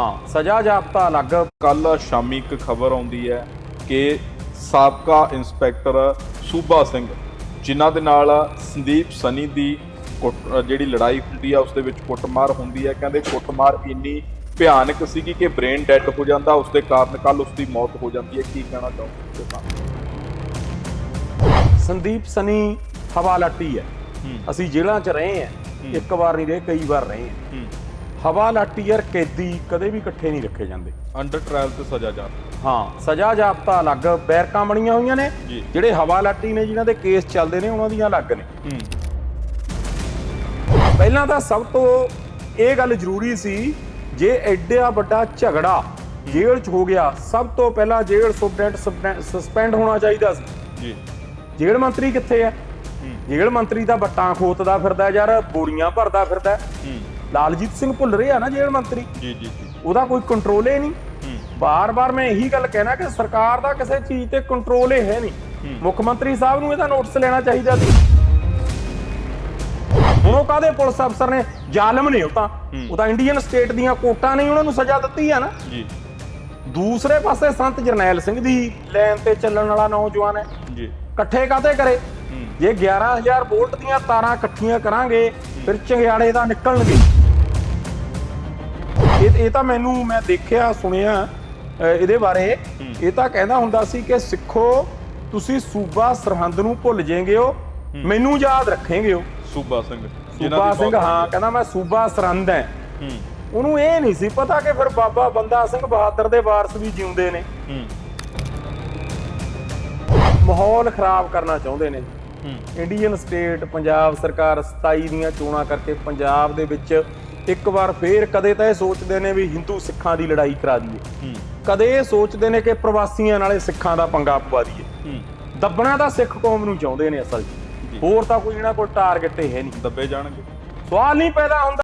ਹਾਂ ਸਜ਼ਾ ਜਾਪਤਾ ਅਲੱਗ। ਕੱਲ ਸ਼ਾਮੀ ਇੱਕ ਖਬਰ ਆਉਂਦੀ ਹੈ ਕਿ ਸਾਬਕਾ ਇੰਸਪੈਕਟਰ ਸੂਬਾ ਸਿੰਘ ਜਿਨ੍ਹਾਂ ਦੇ ਨਾਲ ਸੰਦੀਪ ਸਨੀ ਦੀ ਜਿਹੜੀ ਲੜਾਈ ਹੁੰਦੀ ਆ ਉਸ ਦੇ ਵਿੱਚ ਕੁੱਟਮਾਰ ਹੁੰਦੀ ਹੈ। ਕਹਿੰਦੇ ਕੁੱਟਮਾਰ ਇੰਨੀ ਭਿਆਨਕ ਸੀਗੀ ਕਿ ਬ੍ਰੇਨ ਡੈਡ ਹੋ ਜਾਂਦਾ ਉਸ ਦੇ ਕਾਰਨ ਕੱਲ ਉਸ ਦੀ ਮੌਤ ਹੋ ਜਾਂਦੀ ਹੈ। ਕੀ ਕਹਿਣਾ ਚਾਹੁੰਦੇ ਹੋ ਸੰਦੀਪ ਸਨੀ ਹਵਾਲਾਟੀ ਹੈ। ਅਸੀਂ ਜੇਲ੍ਹਾਂ 'ਚ ਰਹੇ ਹਾਂ। ਇੱਕ ਵਾਰ ਨਹੀਂ ਰਹੇ ਕਈ ਵਾਰ ਰਹੇ ਹਾਂ। ਹੂੰ ਹਵਾਲਾਟੀ ਯਾਰ ਕੈਦੀ ਕਦੇ ਵੀ ਇਕੱਠੇ ਨਹੀਂ ਰੱਖੇ ਜਾਂਦੇ। ਅੰਡਰ ਟ੍ਰਾਇਲ ਤੇ ਸਜ਼ਾ ਜਾ ਹਾਂ ਸਜ਼ਾ ਜਾਪਤਾ ਅਲੱਗ ਬੈਰਕਾਂ ਬਣੀਆਂ ਹੋਈਆਂ ਨੇ। ਜੀ। ਜਿਹੜੇ ਹਵਾਲਾਟੀ ਨੇ ਜਿਨ੍ਹਾਂ ਦੇ ਕੇਸ ਚੱਲਦੇ ਨੇ ਉਹਨਾਂ ਦੀਆਂ ਅਲੱਗ ਨੇ। ਹੂੰ। ਪਹਿਲਾਂ ਤਾਂ ਸਭ ਤੋਂ ਇਹ ਗੱਲ ਜ਼ਰੂਰੀ ਸੀ ਜੇ ਐਡਾ ਵੱਡਾ ਝਗੜਾ ਜੇਲ੍ਹ 'ਚ ਹੋ ਗਿਆ ਸਭ ਤੋਂ ਪਹਿਲਾਂ ਜੇਲ੍ਹ ਸੁਪਰਡੈਂਟ ਸਸਪੈਂਡ ਹੋਣਾ ਚਾਹੀਦਾ ਸੀ। ਜੀ। ਜੇਲ੍ਹ ਮੰਤਰੀ ਕਿੱਥੇ ਹੈ। ਜੇਲ੍ਹ ਮੰਤਰੀ ਤਾਂ ਵੱਟਾਂ ਖੋਤਦਾ ਫਿਰਦਾ ਯਾਰ ਬੋਰੀਆਂ ਭਰਦਾ ਫਿਰਦਾ। ਹੂੰ। ਲਾਲਜੀਤ ਸਿੰਘ ਭੁੱਲ ਰਿਹਾ ਨਾ ਜੇਲ੍ਹ ਮੰਤਰੀ? ਜੀ ਜੀ ਜੀ। ਉਹਦਾ ਕੋਈ ਕੰਟਰੋਲ ਹੀ ਨਹੀਂ। ਬਾਰ-ਬਾਰ ਮੈਂ ਇਹੀ ਗੱਲ ਕਹਿਣਾ ਕਿ ਸਰਕਾਰ ਦਾ ਕਿਸੇ ਚੀਜ਼ ਤੇ ਕੰਟਰੋਲ ਹੀ ਹੈ ਨਹੀਂ। ਮੁੱਖ ਮੰਤਰੀ ਸਾਹਿਬ ਨੂੰ ਇਹਦਾ ਨੋਟਿਸ ਲੈਣਾ ਚਾਹੀਦਾ ਸੀ। ਹੁਣ ਉਹ ਕਾਦੇ ਪੁਲਿਸ ਅਫਸਰ ਨੇ? ਜ਼ਾਲਮ ਨੇ ਉਹ ਤਾਂ। ਉਹ ਤਾਂ ਇੰਡੀਅਨ ਸਟੇਟ ਦੀਆਂ ਕੋਰਟਾਂ ਨੇ ਉਹਨਾਂ ਨੂੰ ਸਜ਼ਾ ਦਿੱਤੀ ਹੈ ਨਾ। ਜੀ। ਦੂਸਰੇ ਪਾਸੇ ਸੰਤ ਜਰਨੈਲ ਸਿੰਘ ਦੀ ਲਾਈਨ ਤੇ ਚੱਲਣ ਵਾਲਾ ਨੌਜਵਾਨ ਹੈ। ਜੀ। ਇਕੱਠੇ ਕਾਤੇ ਕਰੇ? ਜੇ 11000 ਵੋਲਟ ਦੀਆਂ ਤਾਰਾਂ ਇਕੱਠੀਆਂ ਕਰਾਂਗੇ ਫਿਰ ਚੰਗਿਆੜੇ ਦਾ ਨਿਕਲਣਗੇ। ਇਹ ਇਹ ਤਾਂ ਮੈਨੂੰ ਮੈਂ ਦੇਖਿਆ ਸੁਣਿਆ ਇਹਦੇ ਬਾਰੇ। ਇਹ ਤਾਂ ਕਹਿੰਦਾ ਹੁੰਦਾ ਸੀ ਕਿ ਸਿੱਖੋ ਤੁਸੀਂ ਸੂਬਾ ਸਰਹੰਦ ਨੂੰ ਭੁੱਲ ਜਾਏਗੇ ਹੋ। ਮੈਨੂੰ ਯਾਦ ਰੱਖੇਗੇ ਹੋ ਸੂਬਾ ਸਿੰਘ ਸੂਬਾ ਸਿੰਘ ਹਾਂ। ਕਹਿੰਦਾ ਮੈਂ ਸੂਬਾ ਸਰਹੰਦ ਹੈ। ਉਹਨੂੰ ਇਹ ਨਹੀਂ ਸੀ ਪਤਾ ਕਿ ਫਿਰ ਬਾਬਾ ਬੰਦਾ ਸਿੰਘ ਬਹਾਦਰ ਦੇ ਵਾਰਸ ਵੀ ਜਿਉਂਦੇ ਨੇ। ਮਾਹੌਲ ਖਰਾਬ ਕਰਨਾ ਚਾਹੁੰਦੇ ਨੇ। ਇੰਡੀਅਨ ਸਟੇਟ ਪੰਜਾਬ ਸਰਕਾਰ 27 ਦੀਆਂ ਚੋਣਾਂ ਕਰਕੇ ਪੰਜਾਬ ਦੇ ਵਿੱਚ ਇੱਕ ਵਾਰ ਫੇਰ ਕਦੇ ਤਾਂ ਇਹ ਸੋਚਦੇ ਨੇ ਵੀ ਹਿੰਦੂ ਸਿੱਖਾਂ ਦੀ ਲੜਾਈ ਕਰਾ ਦਈਏ। ਕਦੇ ਇਹ ਸੋਚਦੇ ਨੇ ਕਿ ਪ੍ਰਵਾਸੀਆਂ ਨਾਲੇ ਸਿੱਖਾਂ ਦਾ ਪੰਗਾ ਪਵਾ ਦਈਏ। ਦੱਬਣਾ ਤਾਂ ਸਿੱਖ ਕੌਮ ਨੂੰ ਚਾਹੁੰਦੇ ਨੇ ਅਸਲ 'ਚ। ਹੋਰ ਤਾਂ ਕੋਈ ਇਹਨਾਂ ਕੋਲ ਟਾਰਗੇਟ ਹੀ ਹੈ ਨਹੀਂ। ਦੱਬੇ ਜਾਣਗੇ। ਸਵਾਲ ਨਹੀਂ ਪੈਦਾ ਹੁੰਦਾ।